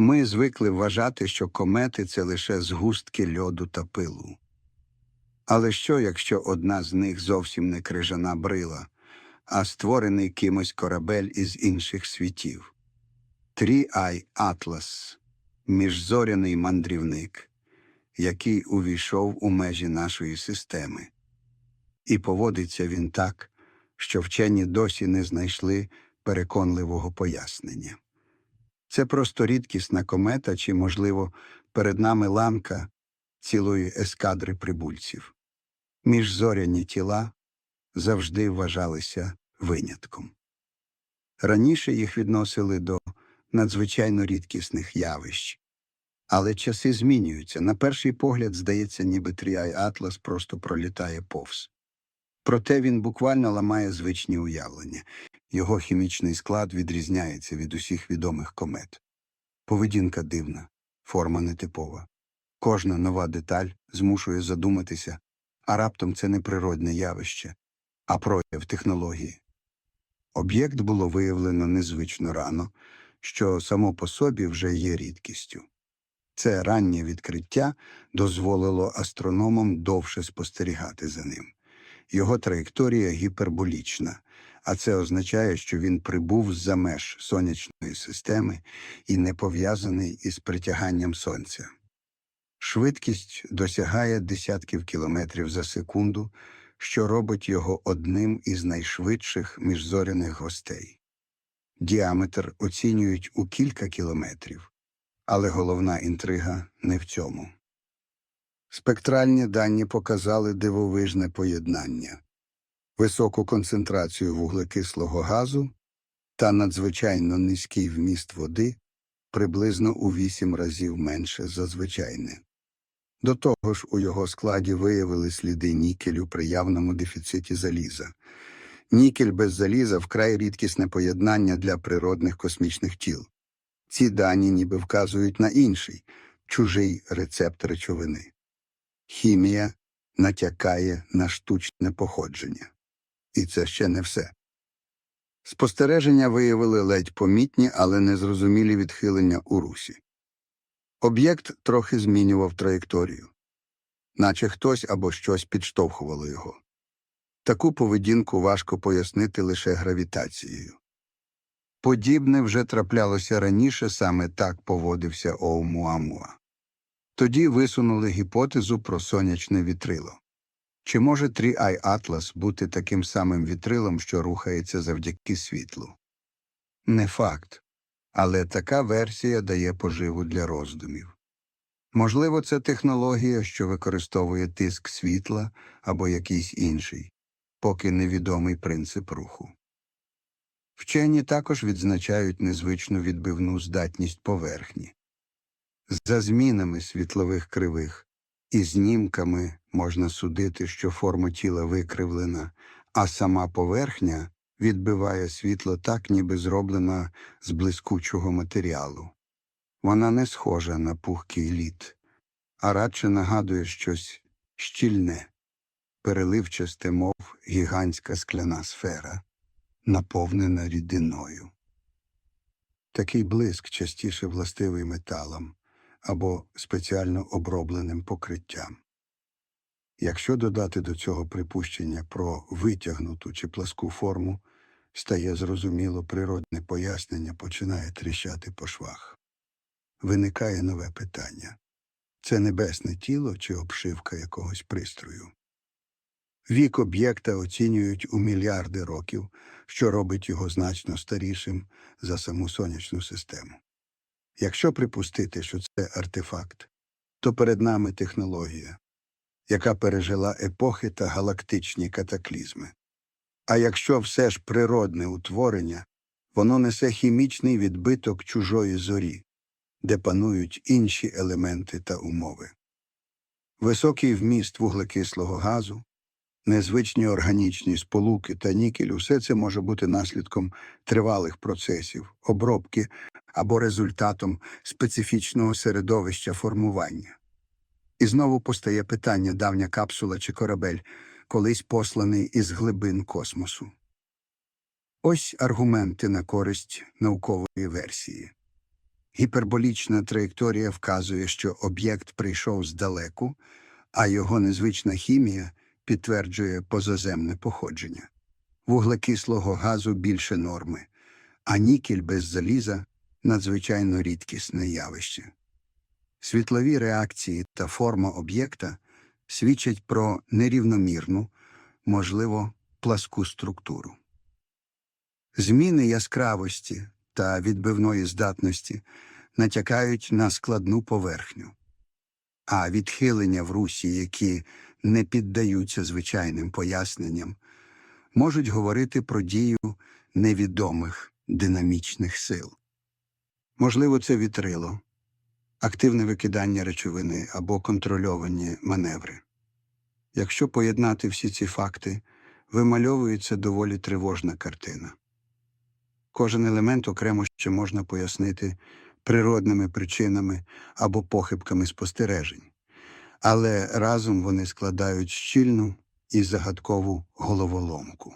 Ми звикли вважати, що комети це лише згустки льоду та пилу. Але що, якщо одна з них зовсім не крижана брила, а створений кимось корабель із інших світів? Трі-Ай Атлас міжзоряний мандрівник, який увійшов у межі нашої системи. І поводиться він так, що вчені досі не знайшли переконливого пояснення. Це просто рідкісна комета чи, можливо, перед нами ланка цілої ескадри прибульців. Міжзоряні тіла завжди вважалися винятком. Раніше їх відносили до надзвичайно рідкісних явищ. Але часи змінюються. На перший погляд, здається, ніби Тріай Атлас просто пролітає повз. Проте він буквально ламає звичні уявлення. Його хімічний склад відрізняється від усіх відомих комет. Поведінка дивна, форма нетипова. Кожна нова деталь змушує задуматися, а раптом це не природне явище, а прояв технології. Об'єкт було виявлено незвично рано, що само по собі вже є рідкістю. Це раннє відкриття дозволило астрономам довше спостерігати за ним. Його траєкторія гіперболічна, а це означає, що він прибув з-за меж сонячної системи і не пов'язаний із притяганням сонця. Швидкість досягає десятків кілометрів за секунду, що робить його одним із найшвидших міжзоряних гостей. Діаметр оцінюють у кілька кілометрів, але головна інтрига не в цьому. Спектральні дані показали дивовижне поєднання, високу концентрацію вуглекислого газу та надзвичайно низький вміст води приблизно у вісім разів менше за звичайне. До того ж, у його складі виявили сліди нікелю при явному дефіциті заліза. Нікель без заліза вкрай рідкісне поєднання для природних космічних тіл. Ці дані ніби вказують на інший, чужий рецепт речовини. Хімія натякає на штучне походження. І це ще не все. Спостереження виявили ледь помітні, але незрозумілі відхилення у русі. Об'єкт трохи змінював траєкторію, наче хтось або щось підштовхувало його. Таку поведінку важко пояснити лише гравітацією. Подібне вже траплялося раніше, саме так поводився Оумуамуа. Тоді висунули гіпотезу про сонячне вітрило. Чи може Трі-Ай Атлас бути таким самим вітрилом, що рухається завдяки світлу? Не факт. Але така версія дає поживу для роздумів. Можливо, це технологія, що використовує тиск світла або якийсь інший, поки невідомий принцип руху. Вчені також відзначають незвичну відбивну здатність поверхні. За змінами світлових кривих і знімками можна судити, що форма тіла викривлена, а сама поверхня відбиває світло так, ніби зроблена з блискучого матеріалу. Вона не схожа на пухкий лід, а радше нагадує щось щільне, переливчасте, мов гігантська скляна сфера, наповнена рідиною. Такий блиск частіше властивий металам або спеціально обробленим покриттям. Якщо додати до цього припущення про витягнуту чи пласку форму, стає зрозуміло природне пояснення починає тріщати по швах. Виникає нове питання це небесне тіло чи обшивка якогось пристрою? Вік об'єкта оцінюють у мільярди років, що робить його значно старішим за саму сонячну систему. Якщо припустити, що це артефакт, то перед нами технологія, яка пережила епохи та галактичні катаклізми. А якщо все ж природне утворення, воно несе хімічний відбиток чужої зорі, де панують інші елементи та умови. Високий вміст вуглекислого газу, незвичні органічні сполуки та нікель – усе це може бути наслідком тривалих процесів, обробки або результатом специфічного середовища формування. І знову постає питання давня капсула чи корабель, колись посланий із глибин космосу. Ось аргументи на користь наукової версії. Гіперболічна траєкторія вказує, що об'єкт прийшов здалеку, а його незвична хімія підтверджує позаземне походження. Вуглекислого газу більше норми, а нікель без заліза надзвичайно рідкісне явище. Світлові реакції та форма об'єкта свідчать про нерівномірну, можливо, пласку структуру. Зміни яскравості та відбивної здатності натякають на складну поверхню, а відхилення в русі, які не піддаються звичайним поясненням, можуть говорити про дію невідомих динамічних сил. Можливо, це вітрило, активне викидання речовини або контрольовані маневри. Якщо поєднати всі ці факти, вимальовується доволі тривожна картина. Кожен елемент окремо ще можна пояснити природними причинами або похибками спостережень, але разом вони складають щільну і загадкову головоломку.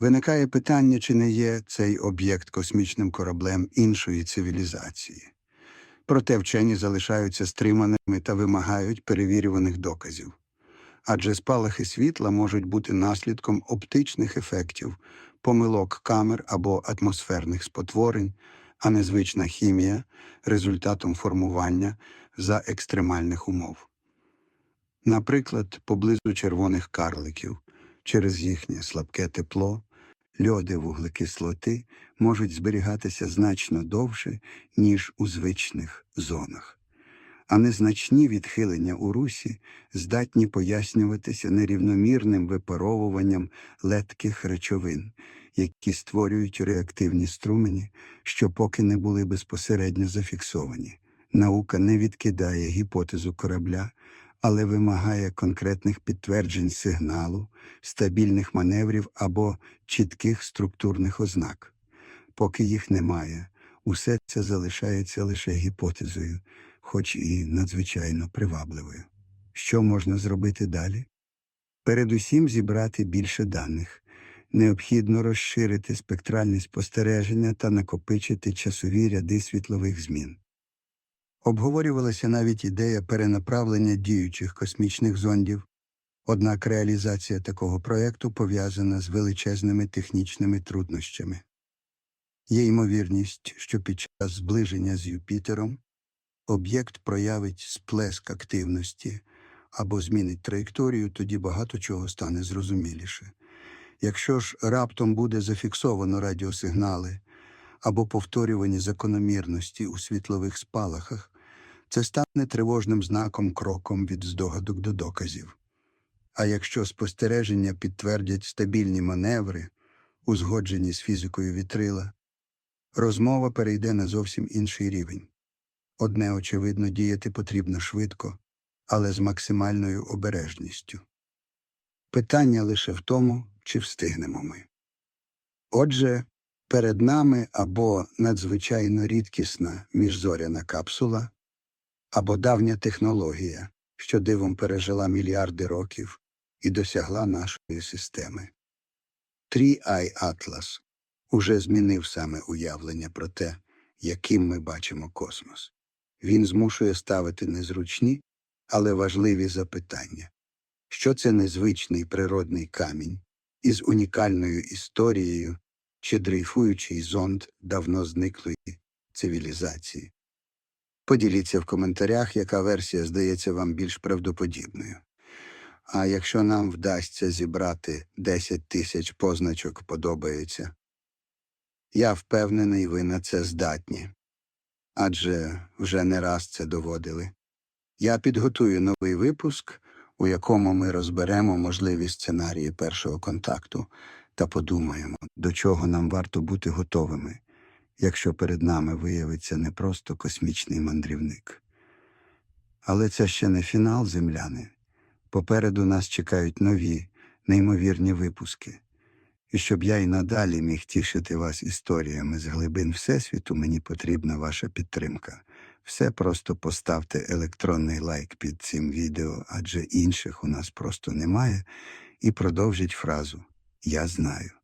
Виникає питання, чи не є цей об'єкт космічним кораблем іншої цивілізації. Проте вчені залишаються стриманими та вимагають перевірюваних доказів. Адже спалахи світла можуть бути наслідком оптичних ефектів, помилок камер або атмосферних спотворень, а незвична хімія результатом формування за екстремальних умов. Наприклад, поблизу червоних карликів через їхнє слабке тепло льоди вуглекислоти можуть зберігатися значно довше, ніж у звичних зонах. А незначні відхилення у русі здатні пояснюватися нерівномірним випаровуванням летких речовин, які створюють реактивні струмені, що поки не були безпосередньо зафіксовані. Наука не відкидає гіпотезу корабля, але вимагає конкретних підтверджень сигналу, стабільних маневрів або чітких структурних ознак. Поки їх немає, усе це залишається лише гіпотезою, хоч і надзвичайно привабливою. Що можна зробити далі? Передусім зібрати більше даних. Необхідно розширити спектральні спостереження та накопичити часові ряди світлових змін. Обговорювалася навіть ідея перенаправлення діючих космічних зондів, однак реалізація такого проєкту пов'язана з величезними технічними труднощами. Є ймовірність, що під час зближення з Юпітером об'єкт проявить сплеск активності або змінить траєкторію, тоді багато чого стане зрозуміліше. Якщо ж раптом буде зафіксовано радіосигнали або повторювані закономірності у світлових спалахах, це стане тривожним знаком кроком від здогадок до доказів. А якщо спостереження підтвердять стабільні маневри, узгоджені з фізикою вітрила, розмова перейде на зовсім інший рівень. Одне, очевидно, діяти потрібно швидко, але з максимальною обережністю. Питання лише в тому, чи встигнемо ми. Отже, перед нами або надзвичайно рідкісна міжзоряна капсула, або давня технологія, що дивом пережила мільярди років і досягла нашої системи. Трі-Ай Атлас уже змінив саме уявлення про те, яким ми бачимо космос. Він змушує ставити незручні, але важливі запитання. Що це незвичний природний камінь із унікальною історією чи дрейфуючий зонд давно зниклої цивілізації? Поділіться в коментарях, яка версія здається вам більш правдоподібною. А якщо нам вдасться зібрати 10 тисяч позначок подобається, я впевнений, ви на це здатні. Адже вже не раз це доводили. Я підготую новий випуск, у якому ми розберемо можливі сценарії першого контакту та подумаємо, до чого нам варто бути готовими, якщо перед нами виявиться не просто космічний мандрівник. Але це ще не фінал, земляни. Попереду нас чекають нові, неймовірні випуски. І щоб я й надалі міг тішити вас історіями з глибин Всесвіту, мені потрібна ваша підтримка. Все просто поставте електронний лайк під цим відео, адже інших у нас просто немає, і продовжіть фразу Я знаю.